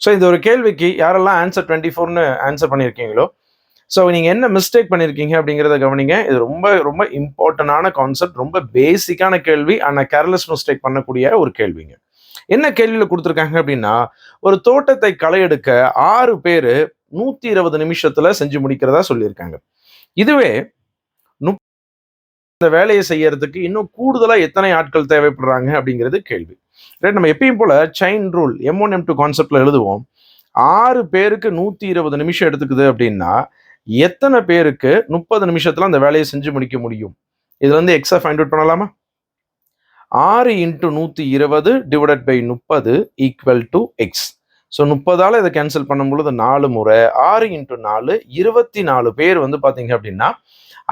So இந்த ஒரு கேள்விக்கு யாரெல்லாம் ஆன்சர் டுவெண்ட்டி ஃபோர்னு ஆன்சர் பண்ணியிருக்கீங்களோ ஸோ நீங்கள் என்ன மிஸ்டேக் பண்ணியிருக்கீங்க அப்படிங்கிறத கவனிங்க. இது ரொம்ப ரொம்ப இம்பார்ட்டண்டான கான்செப்ட் ரொம்ப பேசிக்கான கேள்வி ஆனால் கேர்லெஸ் மிஸ்டேக் பண்ணக்கூடிய ஒரு கேள்விங்க. என்ன கேள்வியில் கொடுத்துருக்காங்க அப்படின்னா ஒரு தோட்டத்தை களை எடுக்க ஆறு பேர் நூற்றி இருபது நிமிஷத்தில் செஞ்சு முடிக்கிறதா சொல்லியிருக்காங்க. இதுவே முப் இந்த வேலையை செய்யறதுக்கு இன்னும் கூடுதலாக எத்தனை ஆட்கள் தேவைப்படுறாங்க அப்படிங்கிறது கேள்வி. ரைட் நம்ம எப்பயும் போல chain rule M one M two கான்செப்டில் எழுதுவோம். ஆறு பேருக்கு நூற்றி இருபது நிமிஷம் எடுத்துக்குது அப்படின்னா எத்தனை பேருக்கு முப்பது நிமிஷத்தில் அந்த வேலையை செஞ்சு முடிக்க முடியும்? இதில் வந்து எக்ஸா ஃபைண்ட் அவுட் பண்ணலாமா? ஆறு இன்ட்டு நூற்றி இருபது டிவைடட் பை முப்பது ஈக்குவல் டு எக்ஸ் ஸோ முப்பதால் இதை கேன்சல் பண்ணும் பொழுது நாலு முறை ஆறு இன்ட்டு நாலு இருபத்தி நாலு பேர் வந்து பார்த்தீங்க அப்படின்னா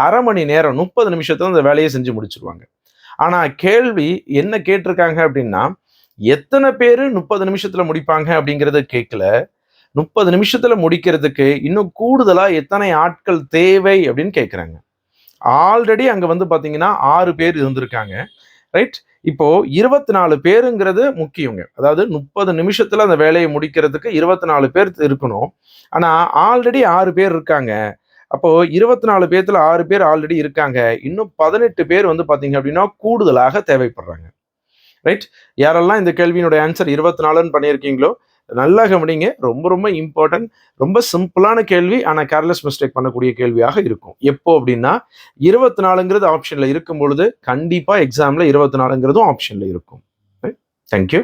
அரை மணி நேரம் முப்பது நிமிஷத்தில் அந்த வேலையை செஞ்சு முடிச்சிருவாங்க. ஆனால் கேள்வி என்ன கேட்டிருக்காங்க அப்படின்னா எத்தனை பேர் முப்பது நிமிஷத்துல முடிப்பாங்க அப்படிங்கிறத கேட்கல முப்பது நிமிஷத்துல முடிக்கிறதுக்கு இன்னும் கூடுதலா எத்தனை ஆட்கள் தேவை அப்படின்னு கேட்குறாங்க ஆல்ரெடி அங்க வந்து பாத்தீங்கன்னா ஆறு பேர் இருந்திருக்காங்க. ரைட்? இப்போ இருபத்தி நாலு பேருங்கிறது முக்கியங்க. அதாவது முப்பது நிமிஷத்துல அந்த வேலையை முடிக்கிறதுக்கு இருபத்தி நாலு பேர் இருக்கணும். ஆனா ஆல்ரெடி ஆறு பேர் இருக்காங்க. அப்போ இருபத்தி நாலு பேர்த்துல ஆறு பேர் ஆல்ரெடி இருக்காங்க. இன்னும் பதினெட்டு பேர் வந்து பாத்தீங்க அப்படின்னா கூடுதலாக தேவைப்படுறாங்க. ரைட் யாரெல்லாம் இந்த கேள்வியினுடைய ஆன்சர் இருபத்தி நாலுன்னு பண்ணியிருக்கீங்களோ நல்லா கவனிங்க. ரொம்ப ரொம்ப இம்பார்ட்டன்ட் ரொம்ப சிம்பிளான கேள்வி ஆனால் கேர்லெஸ் மிஸ்டேக் பண்ணக்கூடிய கேள்வியாக இருக்கும். எப்போ அப்படின்னா இருபத்தி நாலுங்கிறது ஆப்ஷனில் இருக்கும் பொழுது கண்டிப்பாக எக்ஸாமில் இருபத்தி நாலுங்கிறதும் ஆப்ஷனில் இருக்கும். தேங்க்யூ